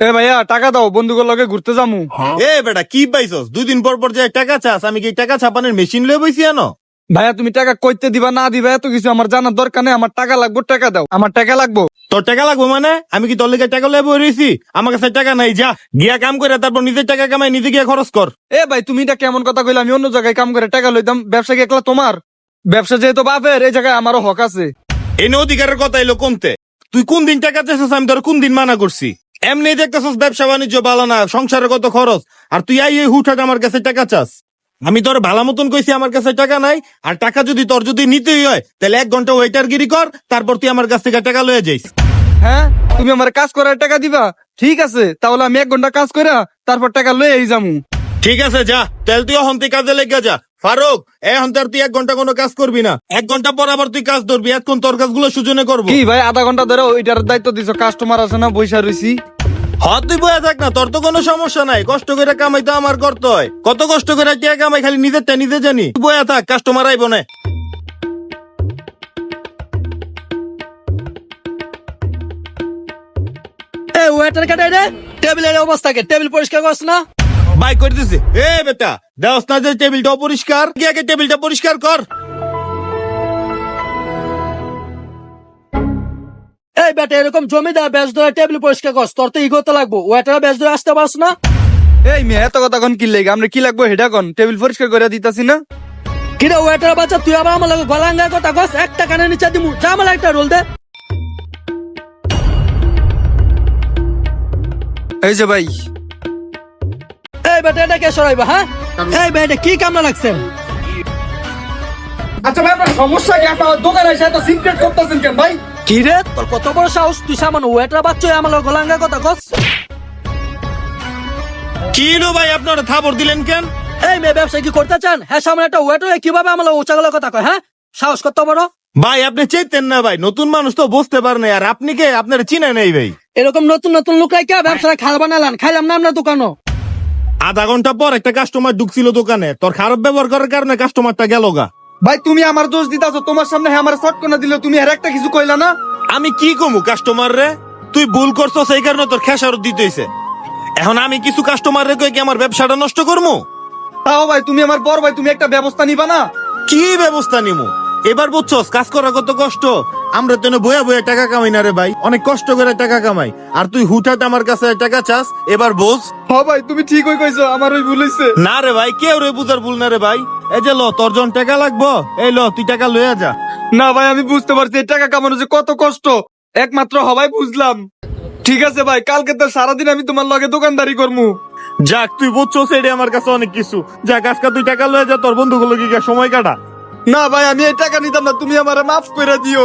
এ ভাইয়া টাকা দাও বন্ধুগুলোর লগে ঘুরতে যামু। এ বেটা কি পাইছস? দুই দিন পর পর যে টাকা চাস আমি কি টাকা ছাপানোর মেশিন লয়ে বইছি আনো? ভাইয়া তুমি টাকা কইতে দিবা না দিবা এত কিছু আমার জানার দরকার নেই আমার টাকা লাগবে টাকা দাও। আমার টাকা লাগবো। তোর টাকা লাগবে মানে? আমি কি তোর লেগে টাকা লয়ে বই রয়েছি আমার কাছে টাকা নাই যা গিয়া কাম করে তারপর নিজের টাকা কামাই নিজে গিয়া খরচ কর। এ ভাই তুমি এটা কেমন কথা কইলে? আমি অন্য জায়গায় কাম করে টাকা লইতাম ব্যবসা কি একলা তোমার? ব্যবসা যেহেতু বাপের এই জায়গায় আমারও হক আছে। এনে অধিকারের কথা এলো কোনতে? তুই কোন দিন টাকা চাইছিস আমি তোর কোন দিন মানা করছি? এমনি দেখতেছস ব্যবসা বাণিজ্য ভালো না কত খরচ। আর তুই আই এই হুটহাট আমার কাছে টাকা চাস। আমি তোর ভালো মতন কইছি আমার কাছে টাকা নাই, আর টাকা যদি তোর যদি নিতেই হয়, তাহলে এক ঘণ্টা ওয়েটার গিরি কর, তারপর তুই আমার কাছ থেকে টাকা লয়ে যাইস। হ্যাঁ? তুমি আমার কাজ করার টাকা দিবা? ঠিক আছে, তাহলে আমি এক ঘণ্টা কাজ করে তারপর টাকা লয়ে যামু। ঠিক আছে যা। তেল তুই তুই কাজে লেগে যা। ফারুক এখন তোর তুই এক ঘণ্টা কোনো কাজ করবি না। এক ঘণ্টা পর আবার তুই কাজ ধরবি এখন তোর কাজগুলো সুজনে করব। কি ভাই আধা ঘণ্টা ধরে ওইটার দায়িত্ব দিছো কাস্টমার আছে না বৈশা রইছি। হ্যাঁ তুই বয়ে থাক না তোর তো কোনো সমস্যা নাই। কষ্ট করে কামাই তো আমার করতে হয়। কত কষ্ট করে টিয়া কামাই খালি নিজেরটা নিজে জানি। তুই বয়ে থাক কাস্টমার আইব না। এ ওয়েটার কাটে রে টেবিলের অবস্থা কে? টেবিল পরিষ্কার করছ না? বাই করে দিছে এ বেটা দেওস না যে টেবিলটা পরিষ্কার গিয়ে আগে টেবিলটা পরিষ্কার কর। এই বেটা, এরকম জমিদার বেশ ধরে টেবিল পরিষ্কার করছ তোর তো ইগোতে লাগবো, ওয়েটার বেশ ধরে আসতে পারছ না? এই মেয়ে, এত কথা কোন কি লেগে? আমরা কি লাগবো হেডা কোন? টেবিল পরিষ্কার করে দিতাছি না? কিরে ওয়েটার বাচ্চা, তুই আবার আমার লাগে গলাঙ্গা কথা কস? একটা কানে নিচে দিমু, যা আমার একটা রোল দে। এই যে ভাই বেটা এটা কে সরাইবা হ্যাঁ? এই বেটা কি লাগছেন আচ্ছা ভাই আপনার সমস্যা কি? আপনার দোকানে এসে এত সিক্রেট করতেছেন কেন ভাই? কি রে? তোর কত বড় সাহস? তুই সামান ওয়েটার বাচ্চা আমার গলাঙ্গা কথা কস। কি লো ভাই আপনারা থাবর দিলেন কেন? এই মেয়ে ব্যবসা কি করতে চান? হ্যাঁ সামনে একটা ওয়েটার কীভাবে আমার লাগে উঁচা গলা কথা কয় হ্যাঁ? সাহস কত বড়? ভাই আপনি চেতেন না ভাই নতুন মানুষ তো বুঝতে পারে না। আর আপনি কে? আপনার চিনে নেই ভাই। এরকম নতুন নতুন লোকাই কে ব্যবসা খাল বানালান খাইলাম না আমরা দোকানও। আধা ঘণ্টা পর একটা কাস্টমার ঢুকছিল দোকানে। তোর খারাপ ব্যবহার করার কারণে কাস্টমারটা গেল গা। ভাই তুমি আমার দোষ দিতাছো তোমার সামনে হ্যাঁ আমার শর্ট করে দিলে তুমি আর একটা কিছু কইলা না? আমি কি কমু কাস্টমার রে? তুই ভুল করছ সেই কারণে তোর খেসারত দিতেছে এখন আমি কিছু কাস্টমার রে কই কি আমার ব্যবসাটা নষ্ট করব তাও ভাই তুমি আমার বড় ভাই তুমি একটা ব্যবস্থা নিবা না? কি ব্যবস্থা নিমু? এবার বুঝছস কাজ করা কত কষ্ট। আমরা তো বয়া বয়া টাকা কামাই না রে ভাই। অনেক কষ্ট করে টাকা কামাই। আর তুই হুঠাট আমার কাছে টাকা চাস এবার বোঝ। হ ভাই তুমি ঠিকই কইছো আমার ওই ভুল হইছে। না রে ভাই কেউ রে বুঝার ভুল না রে ভাই। এই যে ল তোর জন টাকা লাগবো? এই ল তুই টাকা লইয়া যা। না ভাই আমি বুঝতে পারছি এই টাকা কামানো যে কত কষ্ট। একমাত্র হবাই বুঝলাম। ঠিক আছে ভাই কালকে তো সারাদিন আমি তোমার লগে দোকানদারি করমু। যাক তুই বুঝছস এটা আমার কাছে অনেক কিছু। যাক আজকে তুই টাকা লইয়া যা তোর বন্ধুগুলো কি সময় কাটা। না ভাই আমি এই টাকা নিতাম না তুমি আমার মাফ করে দিও।